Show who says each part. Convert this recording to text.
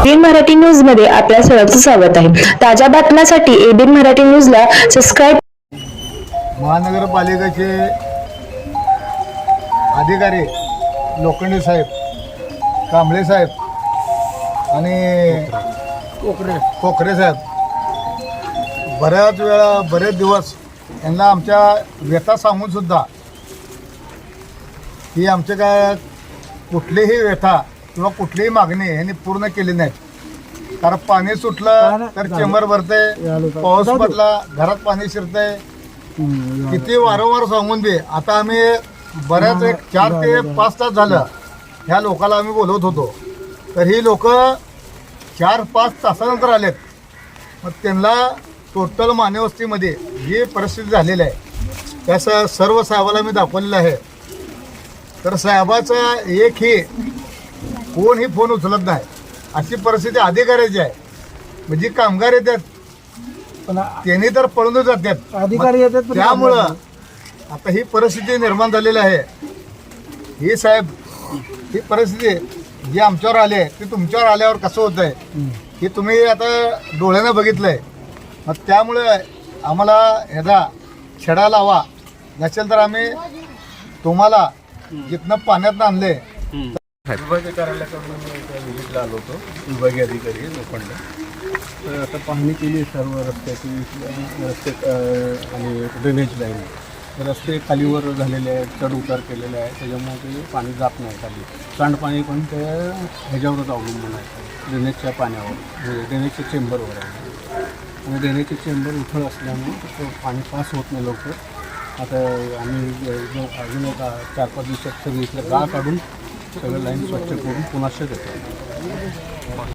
Speaker 1: एबीन मराठी न्यूजमध्ये आपल्या सर्वांचं स्वागत आहे. ताज्या बातम्यांसाठी एबीन मराठी न्यूजला सबस्क्राईब
Speaker 2: महानगरपालिकेचे अधिकारी लोखंडे साहेब कांबळे साहेब आणि कोकरे कोकरे साहेब बऱ्याच वेळा बरेच दिवस यांना आमच्या व्यथा सांगून सुद्धा ही आमचे काय कुठलीही व्यथा किंवा कुठलीही मागणी यांनी पूर्ण केली नाही कारण पाणी सुटलं तर चेंबर भरते पाऊस पडला घरात पाणी शिरतंय किती वारंवार सांगून दे. आता आम्ही बऱ्याच एक चार ते पाच तास झालं. ह्या लोकाला आम्ही बोलवत होतो. तर ही लोक चार पाच तासानंतर आलेत. मग त्यांना टोटल मानेवस्तीमध्ये जी परिस्थिती झालेली आहे त्या स सर्व साहेबाला मी दाखवलेलं आहे. तर साहेबाचा एकही कोणही फोन उचलत नाही. अशी परिस्थिती अधिकाऱ्याची आहे. म्हणजे कामगार येतात.
Speaker 3: पण
Speaker 2: त्यांनी तर पळूनच जातात.
Speaker 3: अधिकारी येतात
Speaker 2: त्यामुळं आता ही परिस्थिती निर्माण झालेली आहे. ही साहेब ही परिस्थिती जी आमच्यावर आली आहे ती तुमच्यावर आल्यावर कसं होत आहे हे तुम्ही आता डोळ्यानं बघितलंय. मग त्यामुळे आम्हाला ह्याचा छडा लावा. नसेल तर आम्ही तुम्हाला जिथनं पाण्यात आणले
Speaker 4: विभागीय कार्यालयाकडून मी व्हिजिटला आलो होतो विभागीय अधिकारी लोखंड तर आता पाहणी केली सर्व रस्त्याची रस्ते आणि ड्रेनेज लाईन रस्ते खालीवर झालेले आहेत चढ उतार केलेले आहे. त्याच्यामुळे ते पाणी जात नाही खाली सांडपाणी पण ते ह्याच्यावरच अवलंबून आहे ड्रेनेजच्या पाण्यावर म्हणजे ड्रेनेजच्या चेंबरवर आहे आणि ड्रेनेजचे चेंबर उथळ असल्यामुळे ते पाणी पास होत नाही लवकर आता आम्ही जो अजून एक चार पाच दिवसात सगळी इथलं गाळ काढून सगळं लाईन स्वच्छ करून पुन्हा देतो